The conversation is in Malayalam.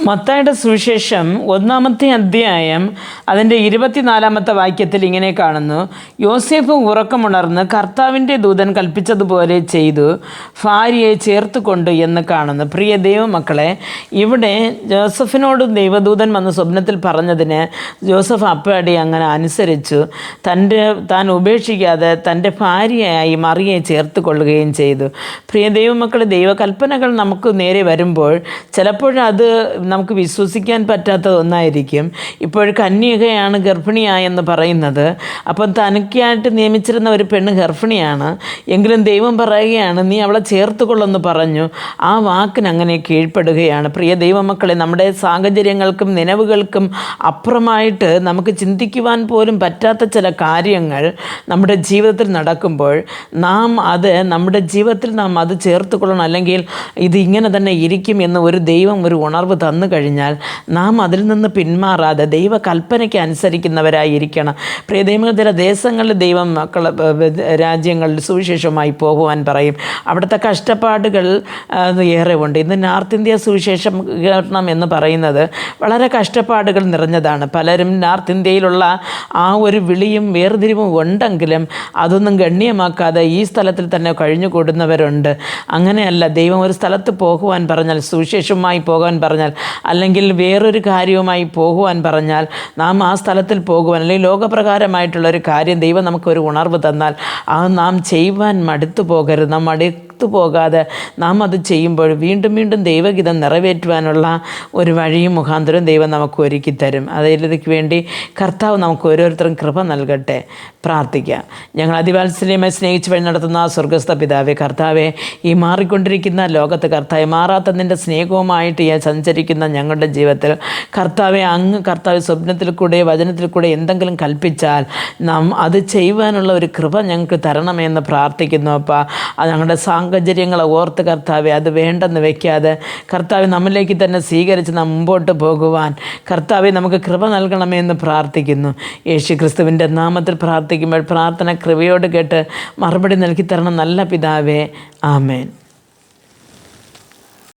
മത്തായുടെ സുവിശേഷം ഒന്നാമത്തെ അധ്യായം അതിന്റെ ഇരുപത്തിനാലാമത്തെ വാക്യത്തിൽ ഇങ്ങനെ കാണുന്നു. യോസേഫ് ഉറക്കമുണർന്ന് കർത്താവിന്റെ ദൂതൻ കൽപ്പിച്ചതുപോലെ ചെയ്തു. ഭാര്യയെ ചേർത്തുകൊണ്ട് എന്ന് കാണുന്നു. പ്രിയ ദൈവമക്കളെ ഇവിടെ ജോസഫിനോട് ദൈവദൂതൻ വന്ന് സ്വപ്നത്തിൽ പറഞ്ഞതിന് ജോസഫ് അപ്പടി അങ്ങനെ അനുസരിച്ചു. തന്റെ താൻ ഉപേക്ഷിക്കാതെ തന്റെ ഭാര്യയായി മറിയെ ചേർത്ത് കൊള്ളുകയും ചെയ്തു. പ്രിയ ദൈവമക്കളെ ദൈവകൽപ്പനകൾ നമുക്ക് നേരെ വരുമ്പോൾ ചിലപ്പോഴത് നമുക്ക് വിശ്വസിക്കാൻ പറ്റാത്ത ഒന്നായിരിക്കും. ഇപ്പോൾ കന്യകയാണ് ഗർഭിണിയായെന്ന് പറയുന്നത്. അപ്പം തനിക്കായിട്ട് നിയമിച്ചിരുന്ന ഒരു പെണ്ണ് ഗർഭിണിയാണ്. എങ്കിലും ദൈവം പറയുകയാണ് നീ അവളെ ചേർത്തുകൊള്ളെന്ന് പറഞ്ഞു. ആ വാക്കിന് അങ്ങനെ കീഴ്പ്പെടുകയാണ്. പ്രിയ ദൈവമക്കളെ നമ്മുടെ സാഹചര്യങ്ങൾക്കും നിലവുകൾക്കും അപ്പുറമായിട്ട് നമുക്ക് ചിന്തിക്കുവാൻ പോലും പറ്റാത്ത ചില കാര്യങ്ങൾ നമ്മുടെ ജീവിതത്തിൽ നടക്കുമ്പോൾ നാം അത് നമ്മുടെ ജീവിതത്തിൽ നാം അത് ചേർത്തുകൊള്ളണം. അല്ലെങ്കിൽ ഇത് ഇങ്ങനെ തന്നെ ഇരിക്കും എന്ന് ഒരു ദൈവം ഒരു ഉണർവ് കഴിഞ്ഞാൽ നാം അതിൽ നിന്ന് പിന്മാറാതെ ദൈവ കൽപ്പനയ്ക്ക് അനുസരിക്കുന്നവരായിരിക്കണം. പ്രിയ ദൈവങ്ങൾ ചില ദേശങ്ങളിൽ ദൈവം മക്കൾ രാജ്യങ്ങളിൽ സുവിശേഷമായി പോകുവാൻ പറയും. അവിടുത്തെ കഷ്ടപ്പാടുകൾ ഏറെ ഉണ്ട്. ഇന്ന് നോർത്ത് ഇന്ത്യ സുവിശേഷം കേട്ടണം എന്ന് പറയുന്നത് വളരെ കഷ്ടപ്പാടുകൾ നിറഞ്ഞതാണ്. പലരും നോർത്ത് ഇന്ത്യയിലുള്ള ആ ഒരു വിളിയും വേർതിരിവും ഉണ്ടെങ്കിലും അതൊന്നും ഗണ്യമാക്കാതെ ഈ സ്ഥലത്തിൽ തന്നെ കഴിഞ്ഞുകൂടുന്നവരുണ്ട്. അങ്ങനെയല്ല ദൈവം ഒരു സ്ഥലത്ത് പോകുവാൻ പറഞ്ഞാൽ സുവിശേഷമായി പോകാൻ പറഞ്ഞാൽ അല്ലെങ്കിൽ വേറൊരു കാര്യവുമായി പോകുവാൻ പറഞ്ഞാൽ നാം ആ സ്ഥലത്തിൽ പോകുവാൻ അല്ലെങ്കിൽ ലോകപ്രകാരമായിട്ടുള്ള ഒരു കാര്യം ദൈവം നമുക്കൊരു ഉണർവ് തന്നാൽ ആ നാം ചെയ്യുവാൻ മടുത്തു പോകരുത്. നാം മടുത്തു പോകാതെ നാം അത് ചെയ്യുമ്പോൾ വീണ്ടും വീണ്ടും ദൈവഗീതം നിറവേറ്റുവാനുള്ള ഒരു വഴിയും മുഖാന്തരം ദൈവം നമുക്ക് ഒരുക്കി തരും. അതിലേക്ക് വേണ്ടി കർത്താവ് നമുക്ക് ഓരോരുത്തരും കൃപ നൽകട്ടെ. പ്രാർത്ഥിക്കാം. ഞങ്ങൾ അതിവാത്സല്യമായി സ്നേഹിച്ച് വഴി നടത്തുന്ന സ്വർഗസ്ഥ പിതാവേ കർത്താവെ ഈ മാറിക്കൊണ്ടിരിക്കുന്ന ലോകത്ത് കർത്താവ് മാറാത്ത നിന്റെ സ്നേഹവുമായിട്ട് ഞാൻ സഞ്ചരിക്കുന്ന ഞങ്ങളുടെ ജീവിതത്തിൽ കർത്താവെ അങ്ങ് കർത്താവ് സ്വപ്നത്തിൽ കൂടെ വചനത്തിൽ കൂടെ എന്തെങ്കിലും കൽപ്പിച്ചാൽ നാം അത് ചെയ്യുവാനുള്ള ഒരു കൃപ ഞങ്ങൾക്ക് തരണമെന്ന് പ്രാർത്ഥിക്കുന്നു അപ്പം. ഞങ്ങളുടെ സാഹചര്യങ്ങളെ ഓർത്ത് കർത്താവെ അത് വേണ്ടെന്ന് വെക്കാതെ കർത്താവ് നമ്മിലേക്ക് തന്നെ സ്വീകരിച്ച് നാം മുമ്പോട്ട് പോകുവാൻ കർത്താവെ നമുക്ക് കൃപ നൽകണമേ എന്ന് പ്രാർത്ഥിക്കുന്നു. യേശു ക്രിസ്തുവിന്റെ നാമത്തിൽ പ്രാർത്ഥിക്കുമ്പോൾ പ്രാർത്ഥന കൃപയോട് കേട്ട് മറുപടി നൽകി തരണം നല്ല പിതാവേ. ആമേൻ.